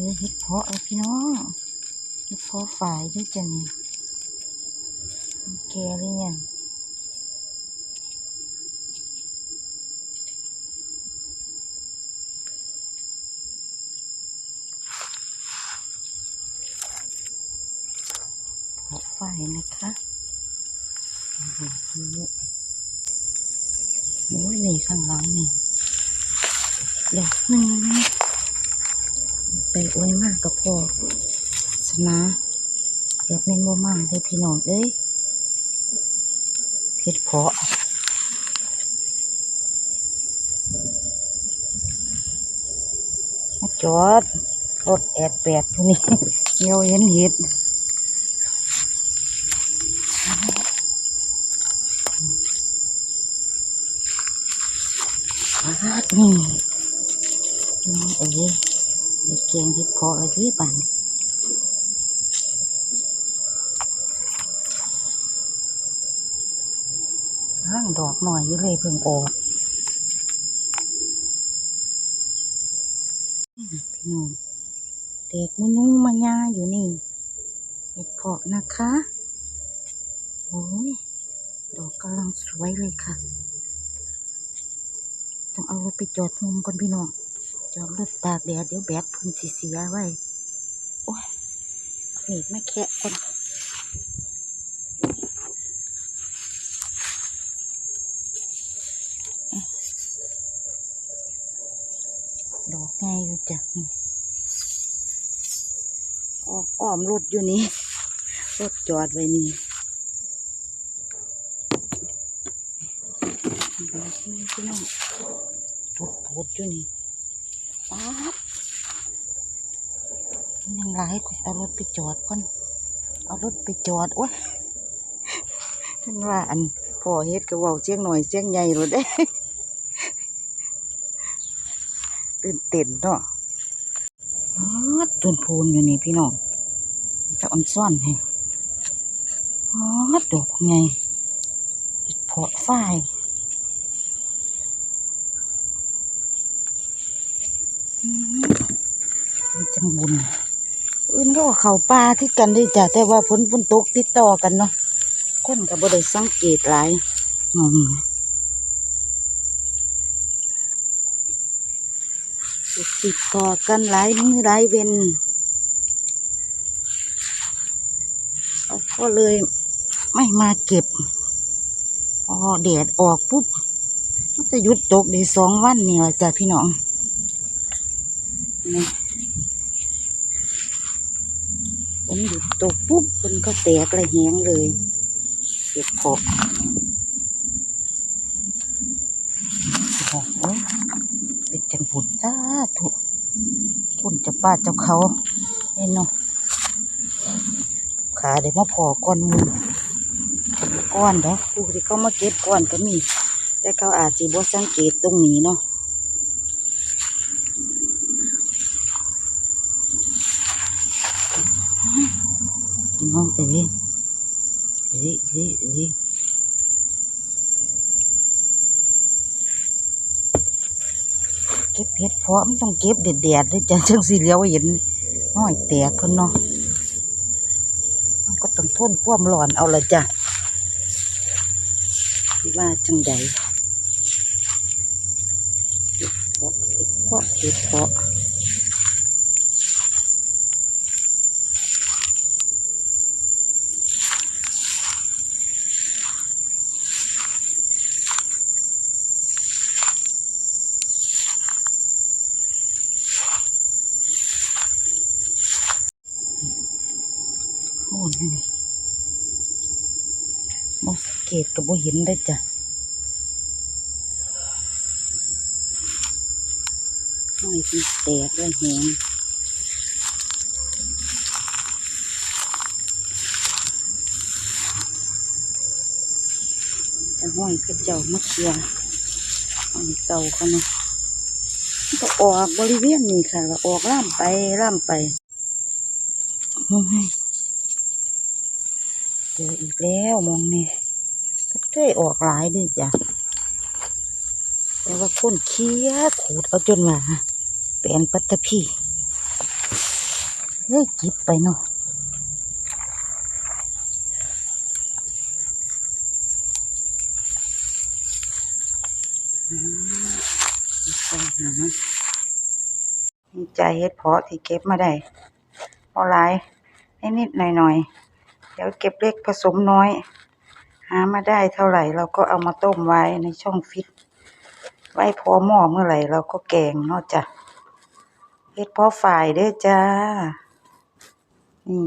จอเห็ดเพาะแล้วพี่น้องเห็ดเพาะฝายด้วยจันแก่หรือยังเพาะฝ่ายนะคะโอ้โหโอ้ยนี่ข้างหลังนี่ดอกหนึ่ง ไปอวยมากกับพ่อสนะอยากเน้นบ่มากเลยพี่น้องเอ้ยเพชรเพาะมาจอดรถแอดแปดผู้นี้เงียวเห็นเห็ดอาดนี่น้องเอ้ย เด็กเกียงที่พออะไรที่บ้านร่างดอกหน่อยอยู่เลยเพิ่งออกพี่น้องเด็กมุนุมายาอยู่นี่เห็ดเพาะนะคะ โอ้ย ดอกกำลังสวยเลยค่ะ ต้องเอารถไปจอดมุมก่อนพี่น้อง จอดรถตากแดดเดี๋ยวแบตพิ่นสิเสียไว้ โอ้ยนี่ไม่แคะคนดอกง่ายอยู่จ้ะออกอ้อมรถอยู่นี่รถจอดไว้นี่ดอกนี่พี่น้องรถพูดอยู่นี่ ป๊าบยังไรกูเอารถไปจอดก่อน เอารถไปจอดโอ้ยท่านว่าอันพ่อเฮ็ดก็เว้าเสียงหน่อยเสียงใหญ่รถเด้ตื่นเต้นเนาะอ๋อต้นโพนอยู่นี่พี่น้องจะอ่อนซ่อนให้อ๋อดอกไงเห็ดเพาะฝ้ายอืมเป็น จังบุญอื่นก็ว่าเขาป่าที่กันได้จ้ะแต่ว่าฝนฝนตกติดต่อกันเนาะคนก็บ่ได้สังเกตหลายอืมติดต่อกันหลายมือหลายเวนเขาก็เลยไม่มาเก็บพอแดดออกปุ๊บมันจะหยุดตกได้สองวันนี่แหละจ้ะพี่น้อง นี่ฝนหยุดตกปุ๊บมันก็แตกระแหงเลยเก็บเพาะโอ้โหเป็นจังบุญจ้าถูกคุณจะป้าเจ้าเขาเห็นเนาะขาเดี๋ยวมาพอก้อนหมูก้อนเด้อผู้ที่เขามาเก็บก้อนก็มี แต่เขาอาจจะบ่สังเกตตรงนี้เนาะ พี่น้องเอ้ยเอ้ยเอ้ยเอ้ยเก็บเห็ดเพาะมันต้องเก็บเด็ดๆด้วยจ้ะจังสีเหลียวเห็นน้อยแตกคนเนาะมันก็ต้องทนความร้อนเอาละจ้ะสิว่าจังใดเพาะเพาะเพาะ นี่มองสังเกตกับบ่เห็นได้จ้ะห้อยเป็นแตกแล้วแหงแต่ห้อยก็เจ้ามาเคลียร์ห้อยเก่าเขาเนาะก็ออกบริเวณนี้ค่ะ ออกล่ามไปล่ามไปโอ้ย เจออีกแล้วมองนี่ก็เคยออกหลายด้วยจ้ะแต่ว่าคนเคี้ยขูดเอาจนมาเป็นปัตตพีเฮ้ยจิบไปเนาะมีใจเฮ็ดเพาะที่เก็บมาได้พอหลายนิดๆหน่อยๆ ดี๋ยวเก็บเล็กผสมน้อย หามาได้เท่าไหร่เราก็เอามาต้มไว้ในช่องฟิต ไว้พอหม้อเมื่อไหร่เราก็แกงเนาะจ้ะเฮ็ดพอฝ่ายเด้อจ้า นี่